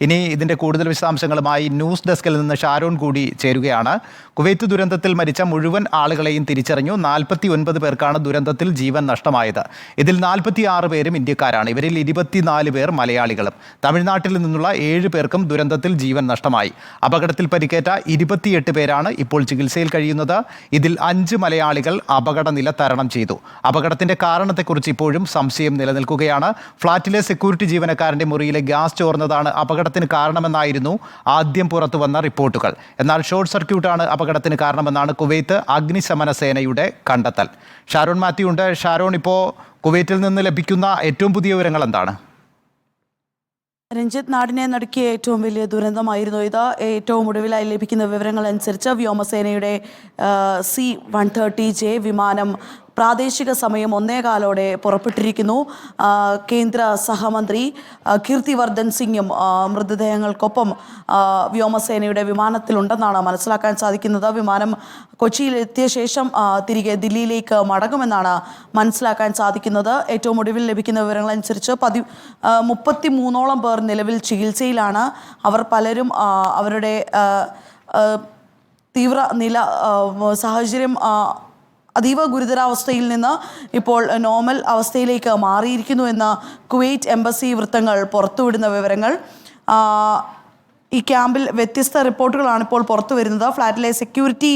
ഇനി ഇതിന്റെ കൂടുതൽ വിശദാംശങ്ങളുമായി ന്യൂസ് ഡെസ്കിൽ നിന്ന് ഷാരോൺ കൂടി ചേരുകയാണ്. കുവൈത്ത് ദുരന്തത്തിൽ മരിച്ച മുഴുവൻ ആളുകളെയും തിരിച്ചറിഞ്ഞു. നാൽപ്പത്തി ഒൻപത് പേർക്കാണ് ദുരന്തത്തിൽ ജീവൻ നഷ്ടമായത്. ഇതിൽ നാൽപ്പത്തി ആറ് പേരും ഇന്ത്യക്കാരാണ്. ഇവരിൽ ഇരുപത്തിനാല് പേർ മലയാളികളും. തമിഴ്നാട്ടിൽ നിന്നുള്ള ഏഴ് പേർക്കും ദുരന്തത്തിൽ ജീവൻ നഷ്ടമായി. അപകടത്തിൽ പരിക്കേറ്റ ഇരുപത്തിയെട്ട് പേരാണ് ഇപ്പോൾ ചികിത്സയിൽ കഴിയുന്നത്. ഇതിൽ അഞ്ച് മലയാളികൾ അപകടനില തരണം ചെയ്തു. അപകടത്തിന്റെ കാരണത്തെക്കുറിച്ച് ഇപ്പോഴും സംശയം നിലനിൽക്കുകയാണ്. ഫ്ളാറ്റിലെ സെക്യൂരിറ്റി ജീവനക്കാരന്റെ മുറിയിലെ ഗ്യാസ് ചോർന്നതാണ് അപകടത്തിന് കാരണമെന്നായിരുന്നു ആദ്യം പുറത്തു വന്ന റിപ്പോർട്ടുകൾ. എന്നാൽ ഷോർട്ട് സർക്യൂട്ടാണ് അപകടത്തിന് കാരണമെന്നാണ് കുവൈത്ത് അഗ്നിശമന സേനയുടെ കണ്ടെത്തൽ. ഷാരോൺ മാത്യു ഉണ്ട് ഷാരോൺ ഇപ്പോൾ കുവൈറ്റിൽ നിന്ന് ലഭിക്കുന്ന ഏറ്റവും പുതിയ വിവരങ്ങൾ എന്താണ്? രഞ്ജിത്ത് നാടിനെ നടുക്കിയ ഏറ്റവും വലിയ ദുരന്തമായിരുന്നു ഇത്. ഏറ്റവും ഒടുവിലായി ലഭിക്കുന്ന വിവരങ്ങൾ അനുസരിച്ച് വ്യോമസേനയുടെ സി വൺ തേർട്ടി ജെ വിമാനം പ്രാദേശിക സമയം ഒന്നേകാലോടെ പുറപ്പെട്ടിരിക്കുന്നു. കേന്ദ്ര സഹമന്ത്രി കീർത്തിവർദ്ധൻ സിംഗും മൃതദേഹങ്ങൾക്കൊപ്പം വ്യോമസേനയുടെ വിമാനത്തിലുണ്ടെന്നാണ് മനസ്സിലാക്കാൻ സാധിക്കുന്നത്. വിമാനം കൊച്ചിയിലെത്തിയ ശേഷം തിരികെ ദില്ലിയിലേക്ക് മടങ്ങുമെന്നാണ് മനസ്സിലാക്കാൻ സാധിക്കുന്നത്. ഏറ്റവും ഒടുവിൽ ലഭിക്കുന്ന വിവരങ്ങളനുസരിച്ച് പതി മുപ്പത്തി മൂന്നോളം പേർ നിലവിൽ ചികിത്സയിലാണ്. അവർ പലരും അവരുടെ തീവ്ര നില സാഹചര്യം അതീവ ഗുരുതരാവസ്ഥയിൽ നിന്ന് ഇപ്പോൾ നോർമൽ അവസ്ഥയിലേക്ക് മാറിയിരിക്കുന്നു എന്ന് കുവൈറ്റ് എംബസി വൃത്തങ്ങൾ പുറത്തുവിടുന്ന വിവരങ്ങൾ. ഈ ക്യാമ്പിൽ വ്യത്യസ്ത റിപ്പോർട്ടുകളാണ് ഇപ്പോൾ പുറത്തു വരുന്നത്. ഫ്ളാറ്റിലെ സെക്യൂരിറ്റി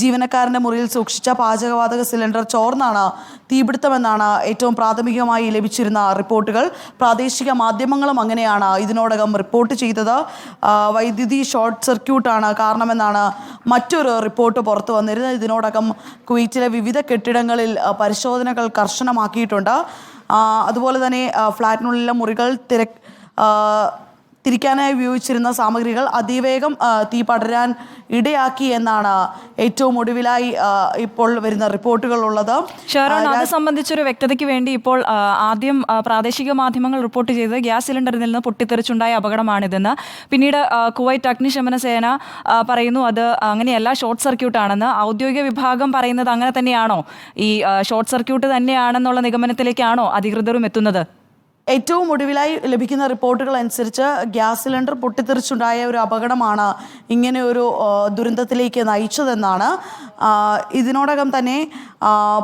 ജീവനക്കാരന്റെ മുറിയിൽ സൂക്ഷിച്ച പാചകവാതക സിലിണ്ടർ ചോർന്നാണ് തീപിടുത്തമെന്നാണ് ഏറ്റവും പ്രാഥമികമായി ലഭിച്ചിരുന്ന റിപ്പോർട്ടുകൾ. പ്രാദേശിക മാധ്യമങ്ങളും അങ്ങനെയാണ് ഇതിനോടകം റിപ്പോർട്ട് ചെയ്തത്. വൈദ്യുതി ഷോർട്ട് സർക്യൂട്ടാണ് കാരണമെന്നാണ് മറ്റൊരു റിപ്പോർട്ട് പുറത്തു വന്നിരുന്നത്. ഇതിനോടകം കുവൈറ്റിലെ വിവിധ കെട്ടിടങ്ങളിൽ പരിശോധനകൾ കർശനമാക്കിയിട്ടുണ്ട്. അതുപോലെ തന്നെ ഫ്ളാറ്റിനുള്ളിലെ മുറികൾ തിരക്ക് തിരിക്കാനായി ഉപയോഗിച്ചിരുന്ന സാമഗ്രികൾ അതിവേഗം തീ പടരാൻ ഇടയാക്കി എന്നാണ് ഏറ്റവും ഒടുവിലായി ഇപ്പോൾ വരുന്ന റിപ്പോർട്ടുകൾ ഉള്ളത് അത് സംബന്ധിച്ചൊരു വ്യക്തതയ്ക്ക് വേണ്ടി ഇപ്പോൾ ആദ്യം പ്രാദേശിക മാധ്യമങ്ങൾ റിപ്പോർട്ട് ചെയ്തത് ഗ്യാസ് സിലിണ്ടറിൽ നിന്ന് പൊട്ടിത്തെറിച്ചുണ്ടായ അപകടമാണിതെന്ന്. പിന്നീട് കുവൈറ്റ് അഗ്നിശമന സേന പറയുന്നു അത് അങ്ങനെയല്ല ഷോർട്ട് സർക്യൂട്ട് ആണെന്ന് ഔദ്യോഗിക വിഭാഗം പറയുന്നത് അങ്ങനെ തന്നെയാണോ? ഈ ഷോർട്ട് സർക്യൂട്ട് തന്നെയാണെന്നുള്ള നിഗമനത്തിലേക്കാണോ അധികൃതരും എത്തുന്നത്? ഏറ്റവും ഒടുവിലായി ലഭിക്കുന്ന റിപ്പോർട്ടുകൾ അനുസരിച്ച് ഗ്യാസ് സിലിണ്ടർ പൊട്ടിത്തെറിച്ചുണ്ടായ ഒരു അപകടമാണ് ഇങ്ങനെ ഒരു ദുരന്തത്തിലേക്ക് നയിച്ചതെന്നാണ്. ഇതിനോടകം തന്നെ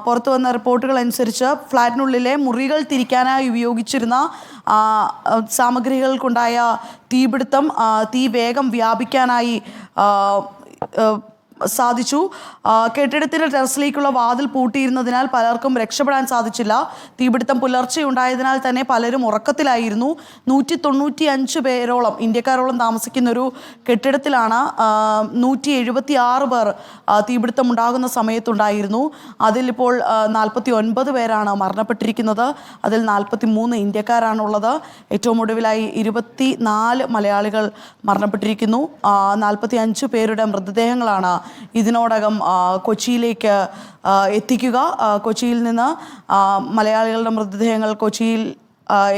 പുറത്തു വന്ന റിപ്പോർട്ടുകൾ അനുസരിച്ച് ഫ്ലാറ്റിനുള്ളിലെ മുറികൾ തിരിക്കാനായി ഉപയോഗിച്ചിരുന്ന സാമഗ്രികൾക്കുണ്ടായ തീപിടുത്തം തീ വേഗം വ്യാപിക്കാനായി സാധിച്ചു. കെട്ടിടത്തിന്റെ ടെറസിലേക്കുള്ള വാതിൽ പൂട്ടിയിരുന്നതിനാൽ പലർക്കും രക്ഷപ്പെടാൻ സാധിച്ചില്ല. തീപിടുത്തം പുലർച്ചെ ഉണ്ടായതിനാൽ തന്നെ പലരും ഉറക്കത്തിലായിരുന്നു. നൂറ്റി തൊണ്ണൂറ്റി അഞ്ച് പേരോളം ഇന്ത്യക്കാരോളം താമസിക്കുന്ന ഒരു കെട്ടിടത്തിലാണ് നൂറ്റി എഴുപത്തി ആറ് പേർ തീപിടുത്തം ഉണ്ടാകുന്ന സമയത്തുണ്ടായിരുന്നു. അതിലിപ്പോൾ നാൽപ്പത്തി ഒൻപത് പേരാണ് മരണപ്പെട്ടിരിക്കുന്നത്. അതിൽ നാൽപ്പത്തി മൂന്ന് ഇന്ത്യക്കാരാണുള്ളത്. ഏറ്റവും ഒടുവിലായി ഇരുപത്തി നാല് മലയാളികൾ മരണപ്പെട്ടിരിക്കുന്നു. നാൽപ്പത്തി അഞ്ച് പേരുടെ മൃതദേഹങ്ങളാണ് ഇതിനോടകം കൊച്ചിയിലേക്ക് എത്തിക്കുക. കൊച്ചിയിൽ നിന്ന് മലയാളികളുടെ മൃതദേഹങ്ങൾ കൊച്ചിയിൽ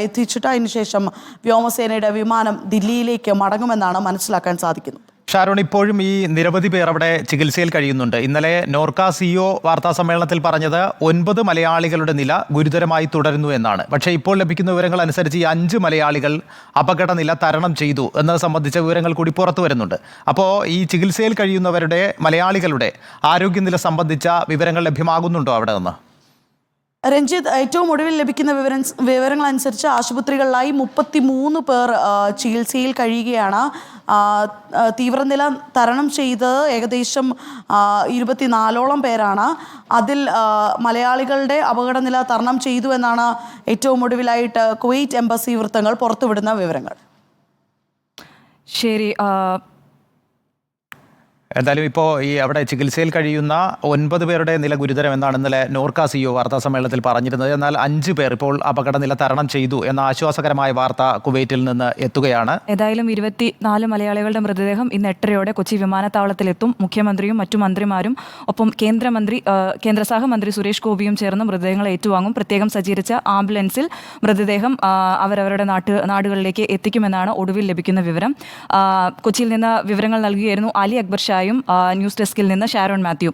എത്തിച്ചിട്ട് അതിനുശേഷം വ്യോമസേനയുടെ വിമാനം ദില്ലിയിലേക്ക് മടങ്ങുമെന്നാണ് മനസ്സിലാക്കാൻ സാധിക്കുന്നത്. ഷാരോൺ ഇപ്പോഴും ഈ നിരവധി പേർ അവിടെ ചികിത്സയിൽ കഴിയുന്നുണ്ട്. ഇന്നലെ നോർക്ക സിഒ വാർത്താ സമ്മേളനത്തിൽ പറഞ്ഞത് ഒൻപത് മലയാളികളുടെ നില ഗുരുതരമായി തുടരുന്നു എന്നാണ്. പക്ഷേ ഇപ്പോൾ ലഭിക്കുന്ന വിവരങ്ങൾ അനുസരിച്ച് ഈ അഞ്ച് മലയാളികൾ അപകടനില തരണം ചെയ്തു എന്നത് സംബന്ധിച്ച വിവരങ്ങൾ കൂടി പുറത്തു വരുന്നുണ്ട്. അപ്പോൾ ഈ ചികിത്സയിൽ കഴിയുന്നവരുടെ മലയാളികളുടെ ആരോഗ്യനില സംബന്ധിച്ച വിവരങ്ങൾ ലഭ്യമാകുന്നുണ്ടോ അവിടെ നിന്ന്? രഞ്ജിത്ത് ഏറ്റവും ഒടുവിൽ ലഭിക്കുന്ന വിവരം വിവരങ്ങൾ അനുസരിച്ച് ആശുപത്രികളിലായി മുപ്പത്തി മൂന്ന് പേർ ചികിത്സയിൽ കഴിയുകയാണ്. തീവ്രനില തരണം ചെയ്തത് ഏകദേശം ഇരുപത്തിനാലോളം പേരാണ്. അതിൽ മലയാളികളുടെ അപകടനില തരണം ചെയ്തു എന്നാണ് ഏറ്റവും ഒടുവിലായിട്ട് കുവൈറ്റ് എംബസി വൃത്തങ്ങൾ പുറത്തുവിടുന്ന വിവരങ്ങൾ. ശരി എന്തായാലും ഇപ്പോൾ ഈ അവിടെ ചികിത്സയിൽ കഴിയുന്ന ഒൻപത് പേരുടെ നില ഗുരുതരം എന്നാണ് ഇന്നലെ നോർക്ക സിഒ വാർത്താ സമ്മേളനത്തിൽ പറഞ്ഞിരുന്നത്. എന്നാൽ അഞ്ച് പേർ ഇപ്പോൾ അപകടനില തരണം ചെയ്തു എന്ന ആശ്വാസകരമായ വാർത്ത കുവൈറ്റിൽ നിന്ന് എത്തുകയാണ്. ഏതായാലും ഇരുപത്തി നാല് മലയാളികളുടെ മൃതദേഹം ഇന്ന് എട്ടരയോടെ കൊച്ചി വിമാനത്താവളത്തിലെത്തും. മുഖ്യമന്ത്രിയും മറ്റു മന്ത്രിമാരും ഒപ്പം കേന്ദ്രമന്ത്രി കേന്ദ്ര സഹമന്ത്രി സുരേഷ് ഗോപിയും ചേർന്ന് മൃതദേഹങ്ങൾ ഏറ്റുവാങ്ങും. പ്രത്യേകം സജ്ജീകരിച്ച ആംബുലൻസിൽ മൃതദേഹം അവരവരുടെ നാട്ട് നാടുകളിലേക്ക് എത്തിക്കുമെന്നാണ് ഒടുവിൽ ലഭിക്കുന്ന വിവരം. കൊച്ചിയിൽ നിന്ന് വിവരങ്ങൾ നൽകുകയായിരുന്നു അലി അക്ബർ ഷായും. ആ, ന്യൂസ് ഡെസ്കിൽ നിന്ന് ഷാരോൺ മാത്യു.